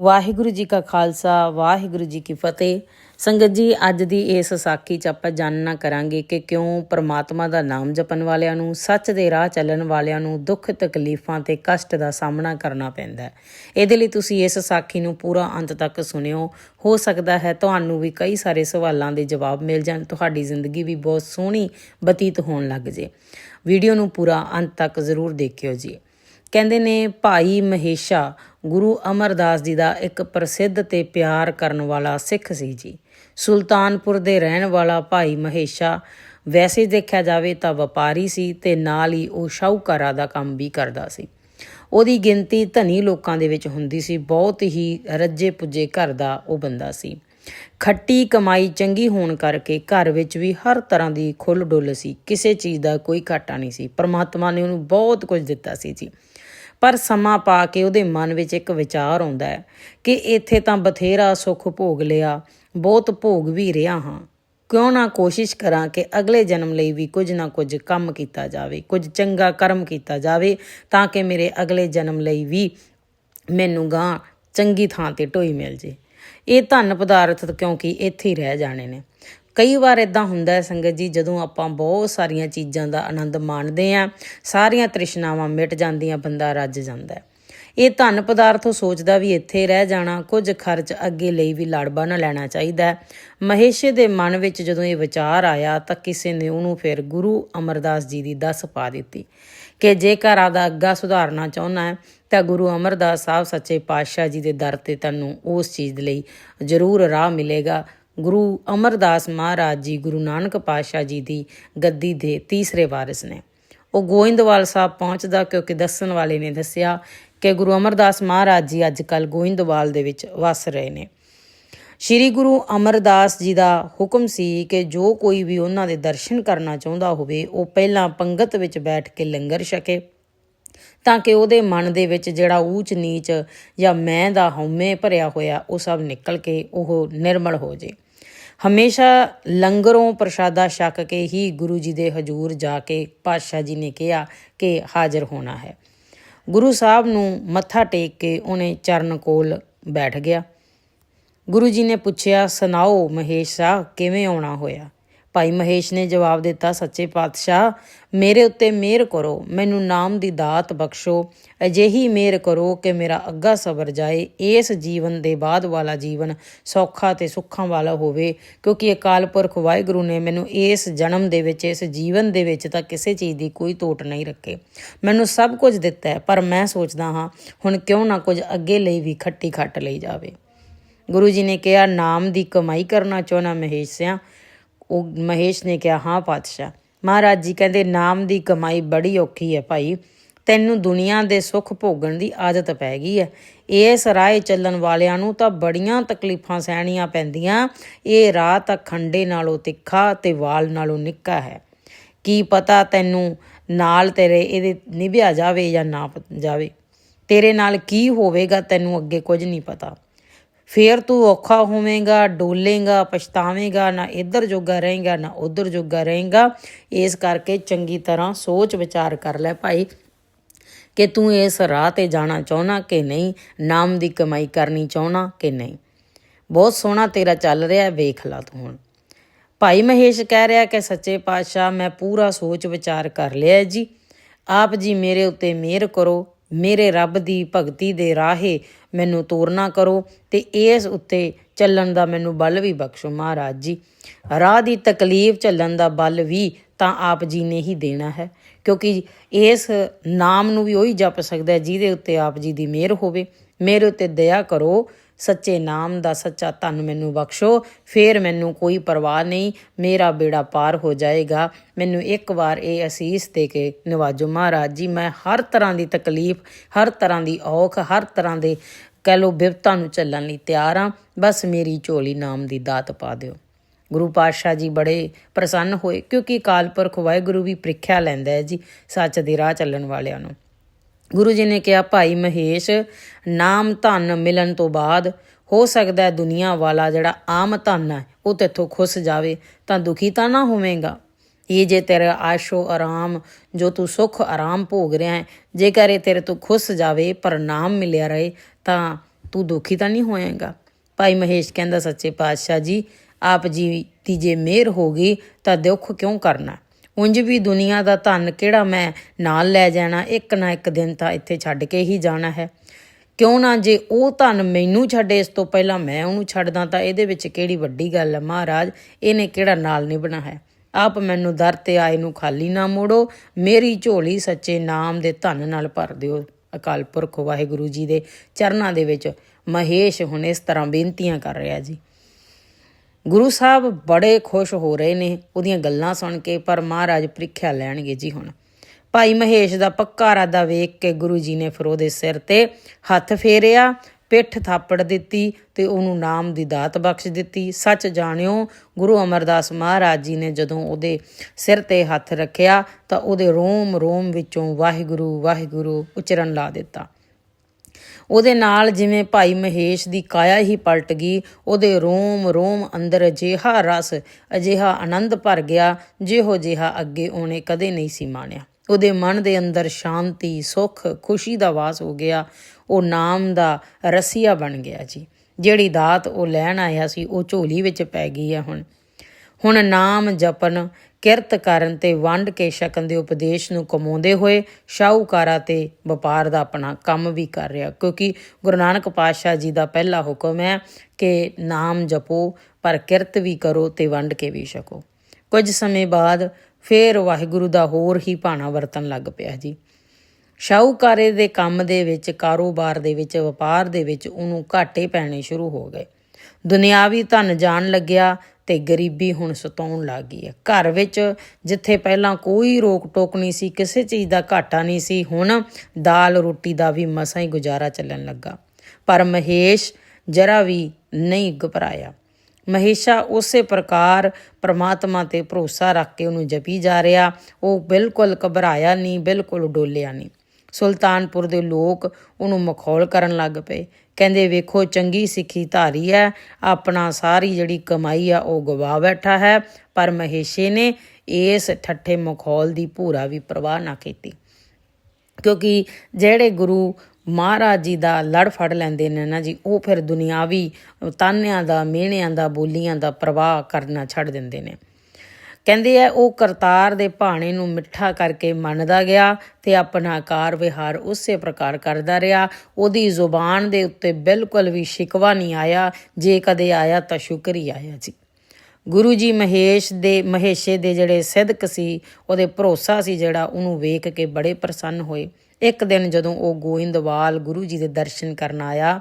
ਵਾਹਿਗੁਰੂ ਜੀ ਕਾ ਖਾਲਸਾ, ਵਾਹਿਗੁਰੂ ਜੀ ਕੀ ਫਤਿਹ। ਸੰਗਤ ਜੀ, ਅੱਜ ਦੀ ਇਸ ਸਾਖੀ ਚ ਆਪਾਂ ਜਾਣਨਾ ਕਰਾਂਗੇ ਕਿ ਕਿਉਂ ਪ੍ਰਮਾਤਮਾ ਦਾ ਨਾਮ ਜਪਣ ਵਾਲਿਆਂ ਨੂੰ, ਸੱਚ ਦੇ ਰਾਹ ਚੱਲਣ ਵਾਲਿਆਂ ਨੂੰ ਦੁੱਖ, ਤਕਲੀਫਾਂ ਤੇ ਕਸ਼ਟ ਦਾ ਸਾਹਮਣਾ ਕਰਨਾ ਪੈਂਦਾ ਹੈ। ਇਹਦੇ ਲਈ ਤੁਸੀਂ ਇਸ ਸਾਖੀ ਨੂੰ ਪੂਰਾ ਅੰਤ ਤੱਕ ਸੁਣਿਓ। ਹੋ ਸਕਦਾ ਹੈ ਤੁਹਾਨੂੰ ਵੀ ਕਈ ਸਾਰੇ ਸਵਾਲਾਂ ਦੇ ਜਵਾਬ ਮਿਲ ਜਾਣ, ਤੁਹਾਡੀ ਜ਼ਿੰਦਗੀ ਵੀ ਬਹੁਤ ਸੋਹਣੀ ਬਤੀਤ ਹੋਣ ਲੱਗ ਜੇ। ਵੀਡੀਓ ਨੂੰ ਪੂਰਾ ਅੰਤ ਤੱਕ ਜ਼ਰੂਰ ਦੇਖਿਓ ਜੀ। ਕਹਿੰਦੇ ਨੇ, ਭਾਈ ਮਹੇਸ਼ਾ, ਗੁਰੂ ਅਮਰਦਾਸ ਜੀ ਦਾ ਇੱਕ ਪ੍ਰਸਿੱਧ ਤੇ ਪਿਆਰ ਕਰਨ ਵਾਲਾ ਸਿੱਖ ਸੀ ਜੀ। ਸੁਲਤਾਨਪੁਰ ਦੇ ਰਹਿਣ ਵਾਲਾ ਭਾਈ ਮਹੇਸ਼ਾ ਵੈਸੇ ਦੇਖਿਆ ਜਾਵੇ ਤਾਂ ਵਪਾਰੀ ਸੀ ਤੇ ਨਾਲ ਹੀ ਉਹ ਸ਼ਾਹੂਕਾਰਾ ਦਾ ਕੰਮ ਵੀ ਕਰਦਾ ਸੀ। ਉਹਦੀ ਗਿਣਤੀ ਧਨੀ ਲੋਕਾਂ ਦੇ ਵਿੱਚ ਹੁੰਦੀ ਸੀ, ਬਹੁਤ ਹੀ ਰੱਜੇ ਪੁੱਜੇ ਘਰ ਦਾ ਉਹ ਬੰਦਾ ਸੀ। ਖੱਟੀ ਕਮਾਈ ਚੰਗੀ ਹੋਣ ਕਰਕੇ ਘਰ ਵਿੱਚ ਵੀ ਹਰ ਤਰ੍ਹਾਂ ਦੀ ਖੁੱਲ ਡੁੱਲ ਸੀ, ਕਿਸੇ ਚੀਜ਼ ਦਾ ਕੋਈ ਘਾਟਾ ਨਹੀਂ ਸੀ। ਪਰਮਾਤਮਾ ਨੇ ਉਹਨੂੰ ਬਹੁਤ ਕੁਝ ਦਿੱਤਾ ਸੀ ਜੀ। ਪਰ ਸਮਾਂ ਪਾ ਕੇ ਉਹਦੇ ਮਨ ਵਿੱਚ ਇੱਕ ਵਿਚਾਰ ਆਉਂਦਾ ਹੈ ਕਿ ਇੱਥੇ ਤਾਂ ਬਥੇਰਾ ਸੁੱਖ ਭੋਗ ਲਿਆ, ਬਹੁਤ ਭੋਗ ਵੀ ਰਿਹਾ ਹਾਂ। ਕਿਉਂ ਨਾ ਕੋਸ਼ਿਸ਼ ਕਰਾਂ ਕਿ ਅਗਲੇ ਜਨਮ ਲਈ ਵੀ ਕੁਝ ਨਾ ਕੁਝ ਕੰਮ ਕੀਤਾ ਜਾਵੇ, ਕੁਝ ਚੰਗਾ ਕਰਮ ਕੀਤਾ ਜਾਵੇ, ਤਾਂ ਕਿ ਮੇਰੇ ਅਗਲੇ ਜਨਮ ਲਈ ਵੀ ਮੈਨੂੰ ਗਾਂ ਚੰਗੀ ਥਾਂ ਤੇ ਢੋਈ ਮਿਲ ਜੇ। ਇਹ ਧਨ ਪਦਾਰਥ ਕਿਉਂਕਿ ਇੱਥੇ ਹੀ ਰਹਿ ਜਾਣੇ ਨੇ। ਕਈ ਵਾਰ ਇਦਾਂ ਹੁੰਦਾ ਹੈ ਸੰਗਤ ਜੀ, ਜਦੋਂ ਆਪਾਂ ਬਹੁਤ ਸਾਰੀਆਂ ਚੀਜ਼ਾਂ ਦਾ ਆਨੰਦ ਮਾਣਦੇ ਆ ਸਾਰੀਆਂ ਤ੍ਰਿਸ਼ਨਾਵਾਂ ਮਿਟ ਜਾਂਦੀਆਂ, ਬੰਦਾ ਰੱਜ ਜਾਂਦਾ ਹੈ। ਇਹ ਧਨ ਪਦਾਰਥ ਸੋਚਦਾ ਵੀ ਇੱਥੇ ਰਹਿ ਜਾਣਾ, ਕੁਝ ਖਰਚ ਅੱਗੇ ਲਈ ਵੀ ਲੜਬਾ ਨਾ ਲੈਣਾ ਚਾਹੀਦਾ ਮਹੇਸ਼ੇ ਦੇ ਮਨ ਵਿੱਚ ਜਦੋਂ ਇਹ ਵਿਚਾਰ ਆਇਆ ਤਾਂ ਕਿਸੇ ਨੇ ਉਹਨੂੰ ਫਿਰ ਗੁਰੂ ਅਮਰਦਾਸ ਜੀ ਦੀ ਦੱਸ ਪਾ ਦਿੱਤੀ ਕਿ ਜੇਕਰ ਆਦਾ ਅੱਗਾ ਸੁਧਾਰਨਾ ਚਾਹੁੰਦਾ ਹੈ, ਤਾਂ ਗੁਰੂ ਅਮਰਦਾਸ ਸਾਹਿਬ ਸੱਚੇ ਪਾਤਸ਼ਾਹ ਜੀ ਦੇ ਦਰ ਤੇ ਤੈਨੂੰ ਉਸ ਚੀਜ਼ ਲਈ ਜ਼ਰੂਰ ਰਾਹ ਮਿਲੇਗਾ। ਗੁਰੂ ਅਮਰਦਾਸ ਮਹਾਰਾਜ ਜੀ, ਗੁਰੂ ਨਾਨਕ ਪਾਤਸ਼ਾਹ ਜੀ ਦੀ ਗੱਦੀ ਦੇ ਤੀਸਰੇ ਵਾਰਿਸ ਨੇ। ਉਹ ਗੋਇੰਦਵਾਲ ਸਾਹਿਬ ਪਹੁੰਚਦਾ ਕਿਉਂਕਿ ਦੱਸਣ ਵਾਲੇ ਨੇ ਦੱਸਿਆ ਕਿ ਗੁਰੂ ਅਮਰਦਾਸ ਮਹਾਰਾਜ ਜੀ ਅੱਜ ਕੱਲ ਗੋਇੰਦਵਾਲ ਦੇ ਵਿੱਚ ਵਸ ਰਹੇ ਨੇ। ਸ਼੍ਰੀ ਗੁਰੂ ਅਮਰਦਾਸ ਜੀ ਦਾ ਹੁਕਮ ਸੀ ਕਿ ਜੋ ਕੋਈ ਵੀ ਉਹਨਾਂ ਦੇ ਦਰਸ਼ਨ ਕਰਨਾ ਚਾਹੁੰਦਾ ਹੋਵੇ, ਉਹ ਪਹਿਲਾਂ ਪੰਗਤ ਵਿੱਚ ਬੈਠ ਕੇ ਲੰਗਰ ਛਕੇ ਤਾਂ ਕਿ ਉਹਦੇ ਮਨ ਦੇ ਵਿੱਚ ਜਿਹੜਾ ਊਚ ਨੀਚ ਜਾਂ ਮੈਂ ਦਾ ਹਉਮੈ ਭਰਿਆ ਹੋਇਆ ਉਹ ਸਭ ਨਿਕਲ ਕੇ ਉਹ ਨਿਰਮਲ ਹੋ ਜੇ। ਹਮੇਸ਼ਾ ਲੰਗਰੋਂ ਪ੍ਰਸ਼ਾਦਾ ਛਕ ਕੇ ਹੀ ਗੁਰੂ ਜੀ ਦੇ ਹਜੂਰ ਜਾ ਕੇ ਪਾਤਸ਼ਾਹ ਜੀ ਨੇ ਕਿਹਾ ਕਿ ਹਾਜ਼ਰ ਹੋਣਾ ਹੈ। ਗੁਰੂ ਸਾਹਿਬ ਨੂੰ ਮੱਥਾ ਟੇਕ ਕੇ ਉਹਨੇ ਚਰਨ ਕੋਲ ਬੈਠ ਗਿਆ। ਗੁਰੂ ਜੀ ਨੇ ਪੁੱਛਿਆ, ਸੁਣਾਓ ਮਹੇਸ਼ ਸਾਹਿਬ, ਕਿਵੇਂ ਆਉਣਾ ਹੋਇਆ? ਭਾਈ ਮਹੇਸ਼ ਨੇ ਜਵਾਬ ਦਿੱਤਾ, ਸੱਚੇ ਪਾਤਸ਼ਾਹ, ਮੇਰੇ ਉੱਤੇ ਮਿਹਰ ਕਰੋ, ਮੈਨੂੰ ਨਾਮ ਦੀ ਦਾਤ ਬਖਸ਼ੋ, ਅਜਿਹੀ ਮਿਹਰ ਕਰੋ ਕਿ ਮੇਰਾ ਅੱਗਾ ਸਬਰ ਜਾਏ, ਇਸ ਜੀਵਨ ਦੇ ਬਾਅਦ ਵਾਲਾ ਜੀਵਨ ਸੌਖਾ ਤੇ ਸੁੱਖਾਂ ਵਾਲਾ ਹੋਵੇ, ਕਿਉਂਕਿ ਅਕਾਲ ਪੁਰਖ ਵਾਹਿਗੁਰੂ ਨੇ ਮੈਨੂੰ ਇਸ ਜਨਮ ਦੇ ਵਿੱਚ, ਇਸ ਜੀਵਨ ਦੇ ਵਿੱਚ ਤਾਂ ਕਿਸੇ ਚੀਜ਼ ਦੀ ਕੋਈ ਤੋਟ ਨਹੀਂ ਰੱਖੇ। ਮੈਨੂੰ ਸਭ ਕੁਝ ਦਿੱਤਾ ਹੈ, ਪਰ ਮੈਂ ਸੋਚਦਾ ਹਾਂ, ਹੁਣ ਕਿਉਂ ਨਾ ਕੁਝ ਅੱਗੇ ਲਈ ਵੀ ਖੱਟੀ ਖੱਟ ਲਈ ਜਾਵੇ। ਗੁਰੂ ਜੀ ਨੇ ਕਿਹਾ, ਨਾਮ ਦੀ ਕਮਾਈ ਕਰਨਾ ਚਾਹਣਾ ਮਹੇਸ਼ ਸਿਆ ਉਹ ਮਹੇਸ਼ ਨੇ ਕਿਹਾ, ਹਾਂ ਪਾਤਸ਼ਾਹ, ਮਹਾਰਾਜ ਜੀ ਕਹਿੰਦੇ, ਨਾਮ ਦੀ ਕਮਾਈ ਬੜੀ ਔਖੀ ਹੈ ਭਾਈ। ਤੈਨੂੰ ਦੁਨੀਆ ਦੇ ਸੁੱਖ ਭੋਗਣ ਦੀ ਆਦਤ ਪੈ ਗਈ ਹੈ। ਇਸ ਰਾਹ ਚੱਲਣ ਵਾਲਿਆਂ ਨੂੰ ਤਾਂ ਬੜੀਆਂ ਤਕਲੀਫਾਂ ਸਹਿਣੀਆਂ ਪੈਂਦੀਆਂ। ਇਹ ਰਾਹ ਤਾਂ ਖੰਡੇ ਨਾਲੋਂ ਤਿੱਖਾ ਤੇ ਵਾਲ ਨਾਲੋਂ ਨਿੱਕਾ ਹੈ। ਕੀ ਪਤਾ ਤੈਨੂੰ ਨਾਲ ਤੇਰੇ ਇਹਦੇ ਨਿਭਿਆ ਜਾਵੇ ਜਾਂ ਨਾ ਜਾਵੇ। ਤੇਰੇ ਨਾਲ ਕੀ ਹੋਵੇਗਾ ਤੈਨੂੰ ਅੱਗੇ ਕੁਝ ਨਹੀਂ ਪਤਾ। ਫੇਰ ਤੂੰ ਔਖਾ ਹੋਵੇਂਗਾ, ਡੋਲੇਗਾ, ਪਛਤਾਵੇਂਗਾ, ਨਾ ਇੱਧਰ ਜੋਗਾ ਰਹੇਗਾ, ਨਾ ਉੱਧਰ ਜੋਗਾ ਰਹੇਗਾ। ਇਸ ਕਰਕੇ ਚੰਗੀ ਤਰ੍ਹਾਂ ਸੋਚ ਵਿਚਾਰ ਕਰ ਲੈ ਭਾਈ, ਕਿ ਤੂੰ ਇਸ ਰਾਹ ਤੇ ਜਾਣਾ ਚਾਹਣਾ ਕਿ ਨਹੀਂ, ਨਾਮ ਦੀ ਕਮਾਈ ਕਰਨੀ ਚਾਹਣਾ ਕਿ ਨਹੀਂ। ਬਹੁਤ ਸੋਹਣਾ ਤੇਰਾ ਚੱਲ ਰਿਹਾ, ਵੇਖ ਲਾ ਤੂੰ ਹੁਣ। ਭਾਈ ਮਹੇਸ਼ ਕਹਿ ਰਿਹਾ ਕਿ ਸੱਚੇ ਪਾਤਸ਼ਾਹ, ਮੈਂ ਪੂਰਾ ਸੋਚ ਵਿਚਾਰ ਕਰ ਲਿਆ ਜੀ। ਆਪ ਜੀ ਮੇਰੇ ਉੱਤੇ ਮਿਹਰ ਕਰੋ ਮੇਰੇ ਰੱਬ ਦੀ ਭਗਤੀ ਦੇ ਰਾਹੇ ਮੈਨੂੰ ਤੋਰਨਾ ਕਰੋ ਤੇ ਇਸ ਉੱਤੇ ਚੱਲਣ ਦਾ ਮੈਨੂੰ ਬਲ ਵੀ ਬਖਸ਼ੋ ਮਹਾਰਾਜ ਜੀ। ਰਾਹ ਦੀ ਤਕਲੀਫ ਚੱਲਣ ਦਾ ਬਲ ਵੀ ਤਾਂ ਆਪ ਜੀ ਨੇ ਹੀ ਦੇਣਾ ਹੈ, ਕਿਉਂਕਿ ਇਸ ਨਾਮ ਨੂੰ ਵੀ ਉਹੀ ਜਪ ਸਕਦਾ ਜਿਹਦੇ ਉੱਤੇ ਆਪ ਜੀ ਦੀ ਮਿਹਰ ਹੋਵੇ। ਮੇਰੇ ਉੱਤੇ ਦਇਆ ਕਰੋ ਸੱਚੇ ਨਾਮ ਦਾ ਸੱਚਾ ਧਨ ਮੈਨੂੰ ਬਖਸ਼ੋ, ਫੇਰ ਮੈਨੂੰ ਕੋਈ ਪਰਵਾਹ ਨਹੀਂ, ਮੇਰਾ ਬੇੜਾ ਪਾਰ ਹੋ ਜਾਏਗਾ। ਮੈਨੂੰ ਇੱਕ ਵਾਰ ਇਹ ਅਸੀਸ ਦੇ ਕੇ ਨਿਵਾਜੋ ਮਹਾਰਾਜ ਜੀ, ਮੈਂ ਹਰ ਤਰ੍ਹਾਂ ਦੀ ਤਕਲੀਫ, ਹਰ ਤਰ੍ਹਾਂ ਦੀ ਔਖ, ਹਰ ਤਰ੍ਹਾਂ ਦੇ ਕਹਿ ਲੋ ਬਿਪਤਾ ਨੂੰ ਚੱਲਣ ਲਈ ਤਿਆਰ ਹਾਂ। ਬਸ ਮੇਰੀ ਝੋਲੀ ਨਾਮ ਦੀ ਦਾਤ ਪਾ ਦਿਓ। ਗੁਰੂ ਪਾਤਸ਼ਾਹ ਜੀ ਬੜੇ ਪ੍ਰਸੰਨ ਹੋਏ, ਕਿਉਂਕਿ ਅਕਾਲ ਪੁਰਖ ਵਾਹਿਗੁਰੂ ਵੀ ਪ੍ਰੀਖਿਆ ਲੈਂਦਾ ਹੈ ਜੀ, ਸੱਚ ਦੇ ਰਾਹ ਚੱਲਣ ਵਾਲਿਆਂ ਨੂੰ। ਗੁਰੂ ਜੀ ਨੇ ਕਿਹਾ, ਭਾਈ ਮਹੇਸ਼, ਨਾਮ ਧਨ ਮਿਲਣ ਤੋਂ ਬਾਅਦ ਹੋ ਸਕਦਾ ਹੈ ਦੁਨੀਆ ਵਾਲਾ ਜਿਹੜਾ ਆਮ ਧਨ ਹੈ, ਉਹ ਤੇਥੋਂ ਖੁੱਸ ਜਾਵੇ, ਤਾਂ ਦੁਖੀ ਤਾਂ ਨਾ ਹੋਵੇਂਗਾ। ਇਹ ਜੇ ਤੇਰਾ ਆਸ਼ੋ ਆਰਾਮ, ਜੋ ਤੂੰ ਸੁਖ ਆਰਾਮ ਭੋਗ ਰਿਹਾ ਹੈ, ਜੇਕਰ ਇਹ ਤੇਰੇ ਤੋਂ ਖੁੱਸ ਜਾਵੇ, ਪਰ ਨਾਮ ਮਿਲਿਆ ਰਹੇ, ਤਾਂ ਤੂੰ ਦੁਖੀ ਤਾਂ ਨਹੀਂ ਹੋਏਗਾ। ਭਾਈ ਮਹੇਸ਼ ਕਹਿੰਦਾ, ਸੱਚੇ ਪਾਤਸ਼ਾਹ ਜੀ, ਆਪ ਜੀ ਦੀ ਜੇ ਮਿਹਰ ਹੋ ਗਈ, ਤਾਂ ਦੁੱਖ ਕਿਉਂ ਕਰਨਾ? ਉਂਝ ਵੀ ਦੁਨੀਆ ਦਾ ਧਨ ਕਿਹੜਾ ਮੈਂ ਨਾਲ ਲੈ ਜਾਣਾ? ਇੱਕ ਨਾ ਇੱਕ ਦਿਨ ਤਾਂ ਇੱਥੇ ਛੱਡ ਕੇ ਹੀ ਜਾਣਾ ਹੈ। ਕਿਉਂ ਨਾ ਜੇ ਉਹ ਧਨ ਮੈਨੂੰ ਛੱਡੇ, ਇਸ ਤੋਂ ਪਹਿਲਾਂ ਮੈਂ ਉਹਨੂੰ ਛੱਡਦਾ ਤਾਂ ਇਹਦੇ ਵਿੱਚ ਕਿਹੜੀ ਵੱਡੀ ਗੱਲ ਹੈ ਮਹਾਰਾਜ, ਇਹਨੇ ਕਿਹੜਾ ਨਾਲ ਨਿਭਣਾ ਹੈ? ਆਪ ਮੈਨੂੰ ਦਰ ਤੇ ਆਏ ਨੂੰ ਖਾਲੀ ਨਾ ਮੋੜੋ। ਮੇਰੀ ਝੋਲੀ ਸੱਚੇ ਨਾਮ ਦੇ ਧਨ ਨਾਲ ਭਰ ਦਿਓ। ਅਕਾਲ ਪੁਰਖ ਵਾਹਿਗੁਰੂ ਜੀ ਦੇ ਚਰਨਾਂ ਦੇ ਵਿੱਚ ਮਹੇਸ਼ ਹੁਣ ਇਸ ਤਰ੍ਹਾਂ ਬੇਨਤੀਆਂ ਕਰ ਰਿਹਾ ਜੀ। ਗੁਰੂ ਸਾਹਿਬ ਬੜੇ ਖੁਸ਼ ਹੋ ਰਹੇ ਨੇ ਉਹਦੀਆਂ ਗੱਲਾਂ ਸੁਣ ਕੇ, ਪਰ ਮਹਾਰਾਜ ਪ੍ਰੀਖਿਆ ਲੈਣਗੇ ਜੀ ਹੁਣ। ਭਾਈ ਮਹੇਸ਼ ਦਾ ਪੱਕਾ ਇਰਾਦਾ ਵੇਖ ਕੇ ਗੁਰੂ ਜੀ ਨੇ ਫਿਰ ਉਹਦੇ ਸਿਰ ਤੇ ਹੱਥ ਫੇਰਿਆ, ਪਿੱਠ ਥਾਪੜ ਦਿੱਤੀ ਤੇ ਉਹਨੂੰ ਨਾਮ ਦੀ ਦਾਤ ਬਖਸ਼ ਦਿੱਤੀ। ਸੱਚ ਜਾਣਿਓ, ਗੁਰੂ ਅਮਰਦਾਸ ਮਹਾਰਾਜ ਜੀ ਨੇ ਜਦੋਂ ਉਹਦੇ ਸਿਰ ਤੇ ਹੱਥ ਰੱਖਿਆ ਤਾਂ ਉਹਦੇ ਰੋਮ ਰੋਮ ਵਿੱਚੋਂ ਵਾਹਿਗੁਰੂ ਵਾਹਿਗੁਰੂ ਉਚਰਨ ਲਾ ਦਿੱਤਾ। ਉਹਦੇ ਨਾਲ ਜਿਵੇਂ ਭਾਈ ਮਹੇਸ਼ ਦੀ ਕਾਇਆ ਹੀ ਪਲਟ ਗਈ, ਉਹਦੇ ਰੋਮ ਰੋਮ ਅੰਦਰ ਅਜਿਹਾ ਰਸ, ਅਜਿਹਾ ਆਨੰਦ ਭਰ ਗਿਆ, ਜਿਹੋ ਜਿਹਾ ਅੱਗੇ ਉਹਨੇ ਕਦੇ ਨਹੀਂ ਸੀ ਮਾਣਿਆ। ਉਹਦੇ ਮਨ ਦੇ ਅੰਦਰ ਸ਼ਾਂਤੀ, ਸੁੱਖ, ਖੁਸ਼ੀ ਦਾ ਵਾਸ ਹੋ ਗਿਆ। ਉਹ ਨਾਮ ਦਾ ਰਸੀਆ ਬਣ ਗਿਆ ਜੀ। ਜਿਹੜੀ ਦਾਤ ਉਹ ਲੈਣ ਆਇਆ ਸੀ, ਉਹ ਝੋਲੀ ਵਿੱਚ ਪੈ ਗਈ ਹੈ ਹੁਣ। ਹੁਣ ਨਾਮ ਜਪਨ ਕਿਰਤ ਕਰਨ ਤੇ ਵੰਡ ਕੇ ਛਕਣ ਦੇ ਉਪਦੇਸ਼ ਨੂੰ ਕਮਾਉਂਦੇ ਹੋਏ ਸ਼ਾਹੂਕਾਰਾ ਤੇ ਵਪਾਰ ਦਾ ਆਪਣਾ ਕੰਮ ਵੀ ਕਰ ਰਿਹਾ। ਕਿਉਂਕਿ ਗੁਰੂ ਨਾਨਕ ਪਾਤਸ਼ਾਹ ਜੀ ਦਾ ਪਹਿਲਾ ਹੁਕਮ ਹੈ ਕਿ ਨਾਮ ਜਪੋ, ਪਰ ਕਿਰਤ ਵੀ ਕਰੋ ਤੇ ਵੰਡ ਕੇ ਵੀ ਛਕੋ। ਕੁਝ ਸਮੇਂ ਬਾਅਦ ਫੇਰ ਵਾਹਿਗੁਰੂ ਦਾ ਹੋਰ ਹੀ ਭਾਣਾ ਵਰਤਨ ਲੱਗ ਪਿਆ ਜੀ। ਸ਼ਾਹੂਕਾਰੇ ਦੇ ਕੰਮ ਦੇ ਵਿੱਚ, ਕਾਰੋਬਾਰ ਦੇ ਵਿੱਚ, ਵਪਾਰ ਦੇ ਵਿੱਚ ਉਹਨੂੰ ਘਾਟੇ ਪੈਣੇ ਸ਼ੁਰੂ ਹੋ ਗਏ। ਦੁਨਿਆਵੀ ਧਨ ਜਾਣ ਲੱਗਿਆ ਤੇ ਗਰੀਬੀ ਹੁਣ ਸਤਾਉਣ ਲੱਗ ਗਈ ਹੈ। ਘਰ ਵਿੱਚ ਜਿੱਥੇ ਪਹਿਲਾਂ ਕੋਈ ਰੋਕ ਟੋਕ ਨਹੀਂ ਸੀ, ਕਿਸੇ ਚੀਜ਼ ਦਾ ਘਾਟਾ ਨਹੀਂ ਸੀ, ਹੁਣ ਦਾਲ ਰੋਟੀ ਦਾ ਵੀ ਮਸਾਂ ਹੀ ਗੁਜ਼ਾਰਾ ਚੱਲਣ ਲੱਗਾ। ਪਰ ਮਹੇਸ਼ ਜਰਾ ਵੀ ਨਹੀਂ ਘਬਰਾਇਆ। ਮਹੇਸ਼ਾ ਉਸੇ ਪ੍ਰਕਾਰ ਪ੍ਰਮਾਤਮਾ ਤੇ ਭਰੋਸਾ ਰੱਖ ਕੇ ਉਹਨੂੰ ਜਪੀ ਜਾ ਰਿਹਾ। ਉਹ ਬਿਲਕੁਲ ਘਬਰਾਇਆ ਨਹੀਂ, ਬਿਲਕੁਲ ਡੋਲਿਆ ਨਹੀਂ। ਸੁਲਤਾਨਪੁਰ ਦੇ ਲੋਕ ਉਹਨੂੰ ਮਖੌਲ ਕਰਨ ਲੱਗ ਪਏ। ਕਹਿੰਦੇ, ਵੇਖੋ, ਚੰਗੀ ਸਿੱਖੀ ਧਾਰੀ ਹੈ, ਆਪਣਾ ਸਾਰੀ ਜਿਹੜੀ ਕਮਾਈ ਆ, ਉਹ ਗਵਾ ਬੈਠਾ ਹੈ। ਪਰ ਮਹੇਸ਼ੇ ਨੇ ਇਸ ਠੱਠੇ ਮਖੌਲ ਦੀ ਪੂਰਾ ਵੀ ਪਰਵਾਹ ਨਾ ਕੀਤੀ। ਕਿਉਂਕਿ ਜਿਹੜੇ ਗੁਰੂ ਮਹਾਰਾਜ ਜੀ ਦਾ ਲੜ ਫੜ ਲੈਂਦੇ ਨੇ ਨਾ ਜੀ, ਉਹ ਫਿਰ ਦੁਨਿਆਵੀ ਤਾਨਿਆਂ ਦਾ, ਮਿਹਣਿਆਂ ਦਾ, ਬੋਲੀਆਂ ਦਾ ਪ੍ਰਵਾਹ ਕਰਨਾ ਛੱਡ ਦਿੰਦੇ ਨੇ। ਕਹਿੰਦੇ ਆ, ਉਹ ਕਰਤਾਰ ਦੇ ਭਾਣੇ ਨੂੰ ਮਿੱਠਾ ਕਰਕੇ ਮੰਨਦਾ ਗਿਆ ਤੇ ਆਪਣਾ ਕਾਰ ਵਿਹਾਰ ਉਸੇ ਪ੍ਰਕਾਰ ਕਰਦਾ ਰਿਹਾ। ਉਹਦੀ ਜ਼ੁਬਾਨ ਦੇ ਉੱਤੇ ਬਿਲਕੁਲ ਵੀ ਸ਼ਿਕਵਾ ਨਹੀਂ ਆਇਆ, ਜੇ ਕਦੇ ਆਇਆ ਤਾਂ ਸ਼ੁਕਰ ਹੀ ਆਇਆ ਜੀ। ਗੁਰੂ ਜੀ ਮਹੇਸ਼ ਦੇ, ਮਹੇਸ਼ੇ ਦੇ ਜਿਹੜੇ ਸਿਦਕ ਸੀ, ਉਹਦੇ ਭਰੋਸਾ ਸੀ ਜਿਹੜਾ ਉਹਨੂੰ ਵੇਖ ਕੇ ਬੜੇ ਪ੍ਰਸੰਨ ਹੋਏ। ਇੱਕ ਦਿਨ ਜਦੋਂ ਉਹ ਗੋਇੰਦਵਾਲ ਗੁਰੂ ਜੀ ਦੇ ਦਰਸ਼ਨ ਕਰਨ ਆਇਆ,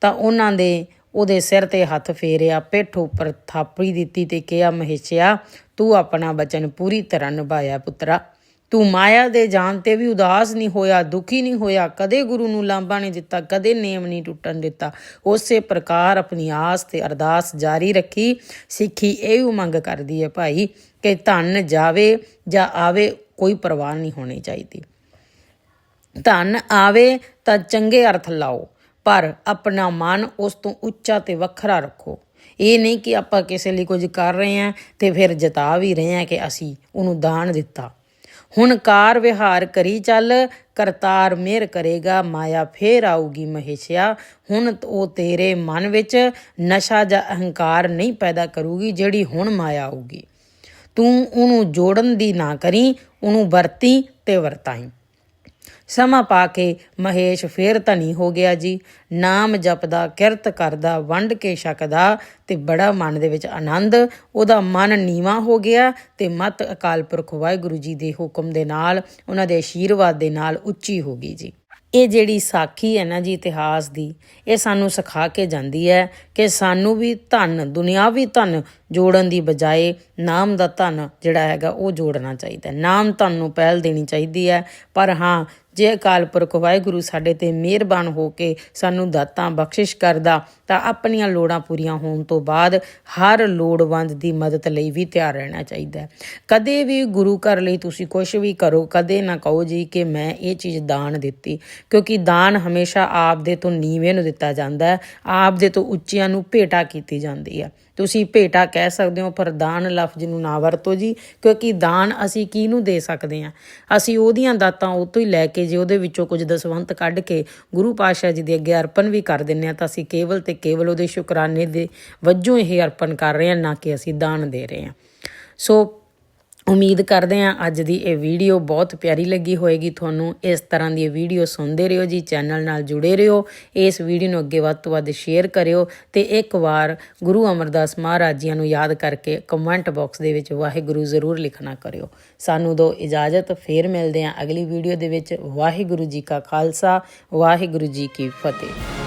ਤਾਂ ਉਹਨਾਂ ਦੇ ਉਹਦੇ ਸਿਰ ਤੇ ਹੱਥ ਫੇਰਿਆ, ਪਿੱਠ ਉੱਪਰ ਥਾਪੜੀ ਦਿੱਤੀ ਤੇ ਕਿਹਾ, ਮਹੇਸ਼ਿਆ, ਤੂੰ ਆਪਣਾ ਬਚਨ ਪੂਰੀ ਤਰ੍ਹਾਂ ਨਿਭਾਇਆ ਪੁੱਤਰਾ। ਤੂੰ ਮਾਇਆ ਦੇ ਜਾਣ ਤੇ ਵੀ ਉਦਾਸ ਨਹੀਂ ਹੋਇਆ, ਦੁਖੀ ਨਹੀਂ ਹੋਇਆ, ਕਦੇ ਗੁਰੂ ਨੂੰ ਲਾਂਭਾ ਨਹੀਂ ਦਿੱਤਾ, ਕਦੇ ਨੇਮ ਨਹੀਂ ਟੁੱਟਣ ਦਿੱਤਾ। ਉਸੇ ਪ੍ਰਕਾਰ ਆਪਣੀ ਆਸ ਤੇ ਅਰਦਾਸ ਜਾਰੀ ਰੱਖੀ। ਸਿੱਖੀ ਇਹ ਮੰਗ ਕਰਦੀ ਹੈ ਭਾਈ ਕਿ ਧਨ ਜਾਵੇ ਜਾਂ ਆਵੇ, ਕੋਈ ਪਰਵਾਹ ਨਹੀਂ ਹੋਣੀ ਚਾਹੀਦੀ। ਧਨ ਆਵੇ ਤਾਂ ਚੰਗੇ ਅਰਥ ਲਾਓ। ਪਰ ਆਪਣਾ ਮਨ ਉਸ ਤੋਂ ਉੱਚਾ ਤੇ ਵੱਖਰਾ ਰੱਖੋ। ਇਹ ਨਹੀਂ ਕਿ ਆਪਾਂ ਕਿਸੇ ਲਈ ਕੁਝ ਕਰ ਰਹੇ ਹਾਂ ਤੇ ਫਿਰ ਜਤਾ ਵੀ ਰਹੇ ਹਾਂ ਕਿ ਅਸੀਂ ਉਹਨੂੰ ਦਾਨ ਦਿੱਤਾ। ਹੁਣ ਕਾਰ ਵਿਹਾਰ ਕਰੀ ਚੱਲ, ਕਰਤਾਰ ਮਿਹਰ ਕਰੇਗਾ, ਮਾਇਆ ਫੇਰ ਆਊਗੀ ਮਹੇਸ਼ਿਆ। ਹੁਣ ਉਹ ਤੇਰੇ ਮਨ ਵਿੱਚ ਨਸ਼ਾ ਜਾਂ ਅਹੰਕਾਰ ਨਹੀਂ ਪੈਦਾ ਕਰੂਗੀ ਜਿਹੜੀ ਹੁਣ ਮਾਇਆ ਆਊਗੀ। ਤੂੰ ਉਹਨੂੰ ਜੋੜਨ ਦੀ ਨਾ ਕਰੀ, ਉਹਨੂੰ ਵਰਤੀ ਤੇ ਵਰਤਾਈ। ਸਮਾਂ ਪਾ ਕੇ ਮਹੇਸ਼ ਫੇਰ ਧਨੀ ਹੋ ਗਿਆ ਜੀ। ਨਾਮ ਜਪਦਾ, ਕਿਰਤ ਕਰਦਾ, ਵੰਡ ਕੇ ਛਕਦਾ ਤੇ ਬੜਾ ਮਨ ਦੇ ਵਿੱਚ ਆਨੰਦ, ਉਹਦਾ ਮਨ ਨੀਵਾ ਹੋ ਗਿਆ ਤੇ ਮਤ ਅਕਾਲ ਪੁਰਖ ਵਾਹਿਗੁਰੂ ਜੀ ਦੇ ਹੁਕਮ ਦੇ ਨਾਲ, ਉਹਨਾਂ ਦੇ ਆਸ਼ੀਰਵਾਦ ਦੇ ਨਾਲ ਉੱਚੀ ਹੋ ਗਈ ਜੀ। ਇਹ ਜਿਹੜੀ ਸਾਖੀ ਹੈ ਨਾ ਜੀ ਇਤਿਹਾਸ ਦੀ, ਇਹ ਸਾਨੂੰ ਸਿਖਾ ਕੇ ਜਾਂਦੀ ਹੈ ਕਿ ਸਾਨੂੰ ਵੀ ਧਨ, ਦੁਨਿਆਵੀ ਧਨ ਜੋੜਨ ਦੀ ਬਜਾਏ ਨਾਮ ਦਾ ਧਨ ਜਿਹੜਾ ਹੈਗਾ ਉਹ ਜੋੜਨਾ ਚਾਹੀਦਾ ਨਾਮ ਧਨ ਨੂੰ ਪਹਿਲ ਦੇਣੀ ਚਾਹੀਦੀ ਹੈ। ਪਰ ਹਾਂ ਜੇ ਅਕਾਲ ਪੁਰਖ ਵਾਹਿਗੁਰੂ ਸਾਡੇ ਤੇ ਮਿਹਰਬਾਨ ਹੋ ਕੇ ਸਾਨੂੰ ਦਾਤਾਂ ਬਖਸ਼ਿਸ਼ ਕਰਦਾ, ਤਾਂ ਆਪਣੀਆਂ ਲੋੜਾਂ ਪੂਰੀਆਂ ਹੋਣ ਤੋਂ ਬਾਅਦ ਹਰ ਲੋੜਵੰਦ ਦੀ ਮਦਦ ਲਈ ਵੀ ਤਿਆਰ ਰਹਿਣਾ ਚਾਹੀਦਾ ਹੈ। ਕਦੇ ਵੀ ਗੁਰੂ ਘਰ ਲਈ ਤੁਸੀਂ ਕੁਝ ਵੀ ਕਰੋ, ਕਦੇ ਨਾ ਕਹੋ ਜੀ ਕਿ ਮੈਂ ਇਹ ਚੀਜ਼ ਦਾਨ ਦਿੱਤੀ, ਕਿਉਂਕਿ ਦਾਨ ਹਮੇਸ਼ਾ ਆਪ ਦੇ ਤੋਂ ਨੀਵੇਂ ਨੂੰ ਦਿੱਤਾ ਜਾਂਦਾ ਹੈ, ਆਪ ਦੇ ਤੋਂ ਉੱਚਿਆਂ ਨੂੰ ਭੇਟਾ ਕੀਤੀ ਜਾਂਦੀ ਹੈ। ਤੁਸੀਂ ਭੇਟਾ ਕਹਿ ਸਕਦੇ ਹੋ, ਪਰ ਦਾਨ ਲਫ਼ਜ਼ ਨੂੰ ਨਾ ਵਰਤੋ ਜੀ, ਕਿਉਂਕਿ ਦਾਨ ਅਸੀਂ ਕਿਹਨੂੰ ਦੇ ਸਕਦੇ ਹਾਂ? ਅਸੀਂ ਉਹਦੀਆਂ ਦਾਤਾਂ ਉਹ ਤੋਂ ਹੀ ਲੈ ਕੇ ਜੇ ਉਹਦੇ ਵਿੱਚੋਂ ਕੁਝ ਦਸਵੰਤ ਕੱਢ ਕੇ ਗੁਰੂ ਪਾਤਸ਼ਾਹ ਜੀ ਦੇ ਅੱਗੇ ਅਰਪਣ ਵੀ ਕਰ ਦਿੰਨੇ ਆ ਤਾਂ ਅਸੀਂ ਕੇਵਲ ਤੇ ਕੇਵਲ ਉਹਦੇ ਸ਼ੁਕਰਾਨੇ ਦੇ ਵਜੋਂ ਇਹ ਅਰਪਣ ਕਰ ਰਹੇ ਹਾਂ, ਨਾ ਕਿ ਅਸੀਂ ਦਾਨ ਦੇ ਰਹੇ ਹਾਂ। ਸੋ ਉਮੀਦ ਕਰਦੇ ਹਾਂ ਅੱਜ ਦੀ ਇਹ ਵੀਡੀਓ ਬਹੁਤ ਪਿਆਰੀ ਲੱਗੀ ਹੋਏਗੀ। ਤੁਹਾਨੂੰ ਇਸ ਤਰ੍ਹਾਂ ਦੀ ਵੀਡੀਓ ਸੁਣਦੇ ਰਹੋ ਜੀ, ਚੈਨਲ ਨਾਲ ਜੁੜੇ ਰਹੋ। ਇਸ ਵੀਡੀਓ ਨੂੰ ਅੱਗੇ ਵੱਧ ਤੋਂ ਵੱਧ ਸ਼ੇਅਰ ਕਰਿਓ ਤੇ ਇੱਕ ਵਾਰ ਗੁਰੂ ਅਮਰਦਾਸ ਮਹਾਰਾਜ ਜੀਆਂ ਨੂੰ ਯਾਦ ਕਰਕੇ ਕਮੈਂਟ ਬਾਕਸ ਦੇ ਵਿੱਚ ਵਾਹਿਗੁਰੂ ਜ਼ਰੂਰ ਲਿਖਣਾ ਕਰਿਓ। ਸਾਨੂੰ ਦੋ ਇਜਾਜ਼ਤ, ਫੇਰ ਮਿਲਦੇ ਹਾਂ ਅਗਲੀ ਵੀਡੀਓ ਦੇ ਵਿੱਚ। ਵਾਹਿਗੁਰੂ ਜੀ ਕਾ ਖਾਲਸਾ, ਵਾਹਿਗੁਰੂ ਜੀ ਕੀ ਫਤਿਹ।